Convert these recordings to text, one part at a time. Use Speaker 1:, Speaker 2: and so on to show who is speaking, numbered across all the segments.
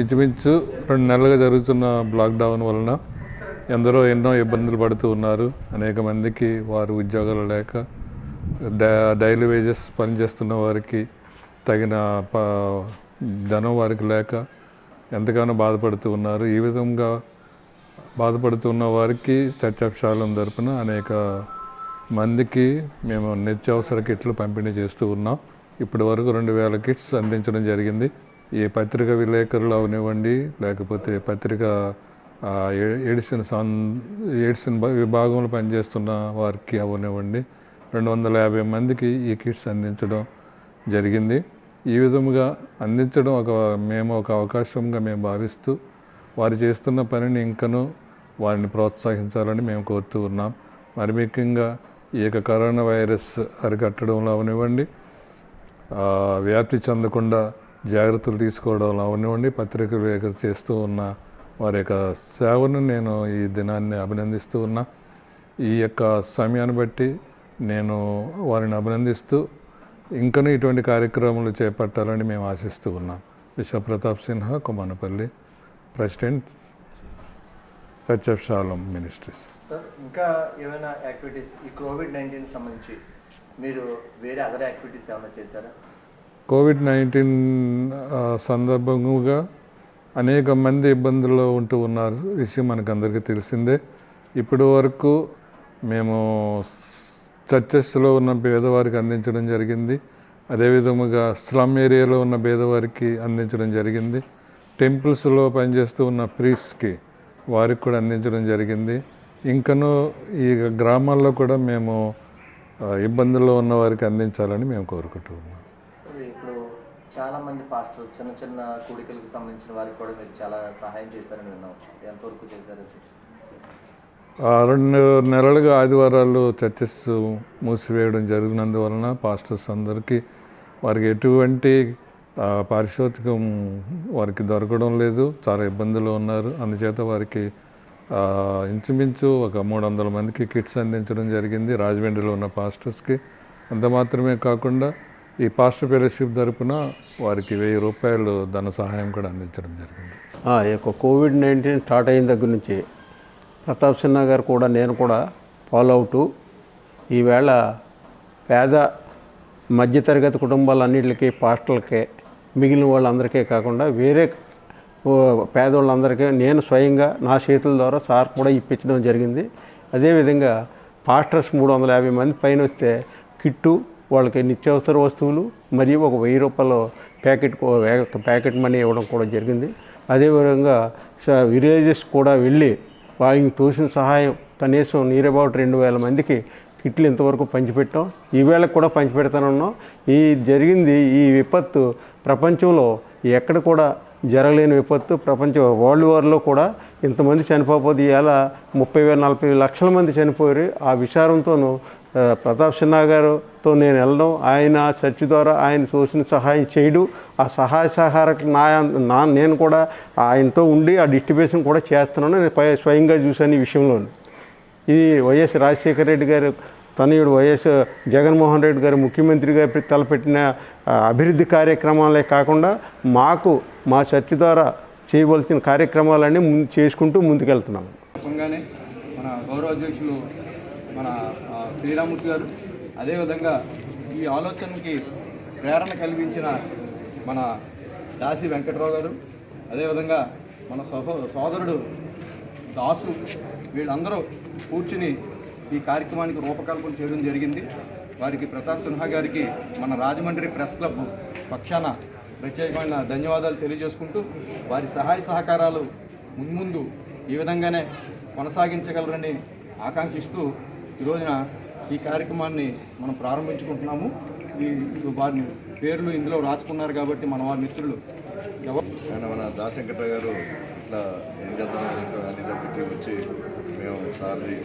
Speaker 1: ఇంచుమించు రెండు నెలలుగా జరుగుతున్న లాక్డౌన్ వలన ఎందరో ఎన్నో ఇబ్బందులు పడుతూ ఉన్నారు. అనేక మందికి వారు ఉద్యోగాలు లేక డైలీ వేజెస్ పనిచేస్తున్న వారికి తగిన ప ధనం వారికి లేక ఎంతగానో బాధపడుతూ ఉన్నారు. ఈ విధంగా బాధపడుతున్న వారికి చర్చాశాలం తరపున అనేక మందికి మేము నిత్యావసర కిట్లు పంపిణీ చేస్తూ ఉన్నాం. ఇప్పటి వరకు రెండు వేల కిట్స్ అందించడం జరిగింది. ఈ పత్రిక విలేకరులు అవనివ్వండి లేకపోతే పత్రిక ఏ- ఎడిషన్ సాన్ ఎడిషన్ విభాగంలో పనిచేస్తున్న వారికి అవనివ్వండి. రెండు వందల యాభై మందికి ఈ కిట్స్ అందించడం జరిగింది. ఈ విధముగా అందించడం ఒక మేము ఒక అవకాశంగా మేము భావిస్తూ వారు చేస్తున్న పనిని ఇంకనూ వారిని ప్రోత్సహించాలని మేము కోరుతూ ఉన్నాం. మరి ముఖ్యంగా ఈ యొక్క కరోనా వైరస్ అరికట్టడంలో అవనివ్వండి. వ్యాప్తి చెందకుండా జాగ్రత్తలు తీసుకోవడం అవనివ్వండి పత్రికలు విలేకరు చేస్తూ ఉన్న వారి యొక్క సేవను నేను ఈ దినాన్ని అభినందిస్తూ ఉన్నా. ఈ యొక్క సమయాన్ని బట్టి నేను వారిని అభినందిస్తూ ఇంకనూ ఇటువంటి కార్యక్రమాలు చేపట్టాలని మేము ఆశిస్తూ ఉన్నాం. Vishwapratap Sinha Kumanapalli president church of Shalom ministries.
Speaker 2: Sir ఇంకా ఏమైనా యాక్టివిటీస్ ఈ కోవిడ్ నైన్టీన్ సంబంధించి మీరు వేరే అదర్ యాక్టివిటీస్ ఏమైనా చేశారా?
Speaker 1: కోవిడ్ నైన్టీన్ సందర్భంగా అనేక మంది ఇబ్బందుల్లో ఉంటూ ఉన్నారు. విషయం మనకు అందరికీ తెలిసిందే. ఇప్పటి వరకు మేము చర్చెస్లో ఉన్న పేదవారికి అందించడం జరిగింది. అదేవిధముగా స్లమ్ ఏరియాలో ఉన్న పేదవారికి అందించడం జరిగింది. టెంపుల్స్లో పనిచేస్తూ ఉన్న ప్రీస్కి వారికి కూడా అందించడం జరిగింది. ఇంకనూ ఈ గ్రామాల్లో కూడా మేము ఇబ్బందుల్లో ఉన్న వారికి అందించాలని మేము కోరుకుంటూ ఉన్నాం.
Speaker 2: చాలా మంది పాస్టర్ చిన్న చిన్న కోడికలకు సంబంధించిన వారికి కూడా మీరు చాలా సహాయం చేశారని విన్నాం. ఎంతవరకు చేశారు
Speaker 1: రెండు నెలలుగా ఆదివారాలు చర్చెస్ మూసివేయడం జరిగినందువలన పాస్టర్స్ అందరికీ వారికి ఎటువంటి ఆ, వారికి దొరకడం లేదు. చాలా ఇబ్బందులు ఉన్నారు. అందుచేత వారికి ఇంచుమించు ఒక మూడు వందల మందికి కిట్స్ అందించడం జరిగింది. రాజమండ్రిలో ఉన్న పాస్టర్స్కి. అంత మాత్రమే కాకుండా ఈ పాస్టర్ ఫెలోషిప్ తరపున వారికి వెయ్యి రూపాయలు ధన సహాయం కూడా అందించడం జరిగింది.
Speaker 3: ఆ, ఈ యొక్క కోవిడ్ నైన్టీన్ స్టార్ట్ అయిన దగ్గర నుంచి ప్రతాప్ సిన్హా గారు కూడా నేను కూడా ఫాలో అవుతూ ఈవేళ పేద మధ్యతరగతి కుటుంబాలన్నింటికి పాస్టర్లకే మిగిలిన వాళ్ళందరికీ కాకుండా వేరే పేదవాళ్ళందరికీ నేను స్వయంగా నా చేతుల ద్వారా సార్ కూడా ఇప్పించడం జరిగింది. అదేవిధంగా పాస్టర్స్ మూడు వందల యాభై మంది పైన వస్తే కిట్టు వాళ్ళకి నిత్యావసర వస్తువులు మరియు ఒక వెయ్యి రూపాయల ప్యాకెట్ ప్యాకెట్ మనీ ఇవ్వడం కూడా జరిగింది. అదేవిధంగా స- విలేజెస్ కూడా వెళ్ళి వాళ్ళకి తోసిన సహాయం కనీసం నీర్ అబౌట్ రెండు వేల మందికి కిట్లు ఇంతవరకు పంచిపెట్టాం. ఈవేళ కూడా పంచిపెడతానున్నాం. ఈ జరిగింది ఈ విపత్తు ప్రపంచంలో ఎక్కడ కూడా జరగలేని విపత్తు ప్రపంచ వరల్డ్ వార్లో కూడా ఇంతమంది చనిపోకపోతే ఇవాళ ముప్పై వేల నలభై లక్షల మంది చనిపోయారు. ఆ విచారంతోనూ ప్రతాప్ సిన్హా గారితో నేను వెళ్ళడం ఆయన చర్చ ద్వారా ఆయన చూసిన సహాయం చేయడం. ఆ సహాయ సహకార నా నా నేను కూడా ఆయనతో ఉండి ఆ డిస్ట్రిబ్యూషన్ కూడా చేస్తున్నాను. నేను స్వయంగా చూశాను ఈ విషయంలో ఇది వైఎస్ రాజశేఖర రెడ్డి గారు తనయుడు వైఎస్ జగన్మోహన్ రెడ్డి గారు ముఖ్యమంత్రి గారు తలపెట్టిన అభివృద్ధి కార్యక్రమాలే కాకుండా మాకు మా చర్చ ద్వారా చేయవలసిన కార్యక్రమాలన్నీ ముందు చేసుకుంటూ ముందుకెళ్తున్నాం.
Speaker 4: సందర్భంగానే మన గౌరవ అధ్యక్షులు మన శ్రీరామూర్తి గారు అదేవిధంగా ఈ ఆలోచనకి ప్రేరణ కలిగించిన మన దాసి వెంకట్రావు గారు అదేవిధంగా మన సహో సోదరుడు దాసు వీళ్ళందరూ కూర్చుని ఈ కార్యక్రమానికి రూపకల్పన చేయడం జరిగింది. వారికి ప్రతాప్ సిన్హా గారికి మన రాజమండ్రి ప్రెస్ క్లబ్ పక్షాన ప్రత్యేకమైన ధన్యవాదాలు తెలియజేసుకుంటూ వారి సహాయ సహకారాలు ముందు ఈ విధంగానే కొనసాగించగలరని ఆకాంక్షిస్తూ ఈ రోజున ఈ కార్యక్రమాన్ని మనం ప్రారంభించుకుంటున్నాము. ఈ వారిని పేర్లు ఇందులో రాసుకున్నారు కాబట్టి మన వారి మిత్రులు
Speaker 5: ఆయన మన దాశంకట గారు ఇట్లా ఏం చేద్దాం అని దగ్గరికి వచ్చి మేము సార్ని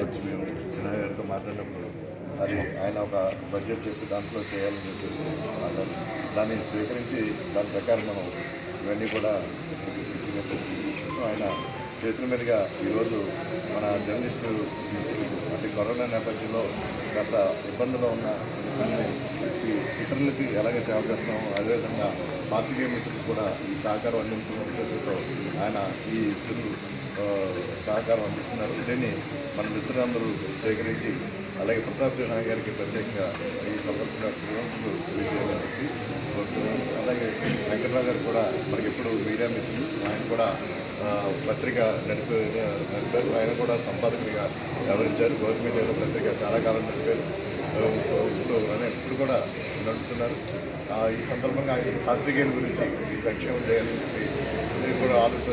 Speaker 5: వచ్చి మేము చిన్న గారితో మాట్లాడినప్పుడు అది ఆయన ఒక బడ్జెట్ చెప్పి దాంట్లో చేయాలని చెప్పేసి మాట్లాడి దాన్ని స్వీకరించి దాని ప్రకారం మనం ఇవన్నీ కూడా ఆయన చేతుల మీదుగా ఈరోజు మన జర్నలిస్టులు అంటే కరోనా నేపథ్యంలో గత ఇబ్బందుల్లో ఉన్న ఇతరులకి ఎలాగ సేవ చేస్తున్నామో అదేవిధంగా పార్టీ మిత్రులకు కూడా ఈ సహకారం అందించిన ఉద్దేశంతో ఆయన ఈ చిరు సహకారం అందిస్తున్నారు. దీన్ని మన మిత్రులందరూ సేకరించి అలాగే ప్రతాప్ సింహ గారికి ప్రత్యేకంగా ఈ సందర్భంగా తెలియజేయాలని అలాగే వెంకటరావు గారు కూడా మనకి ఎప్పుడు మీడియా మిత్రులు ఆయన కూడా పత్రిక నడిపే నడిపారు ఆయన కూడా సంపాదకుడిగా వ్యవహరించారు. గవర్నమెంట్ పత్రిక చాలా కాలం నడిపారు. ఆ, ఇప్పుడు ఇప్పుడు కూడా నడుపుతున్నారు. ఆ, ఈ సందర్భంగా ఆయన పాత్రికేయుల గురించి ఈ సంక్షేమం చేయాలని చెప్పి నేను కూడా ఆలోచన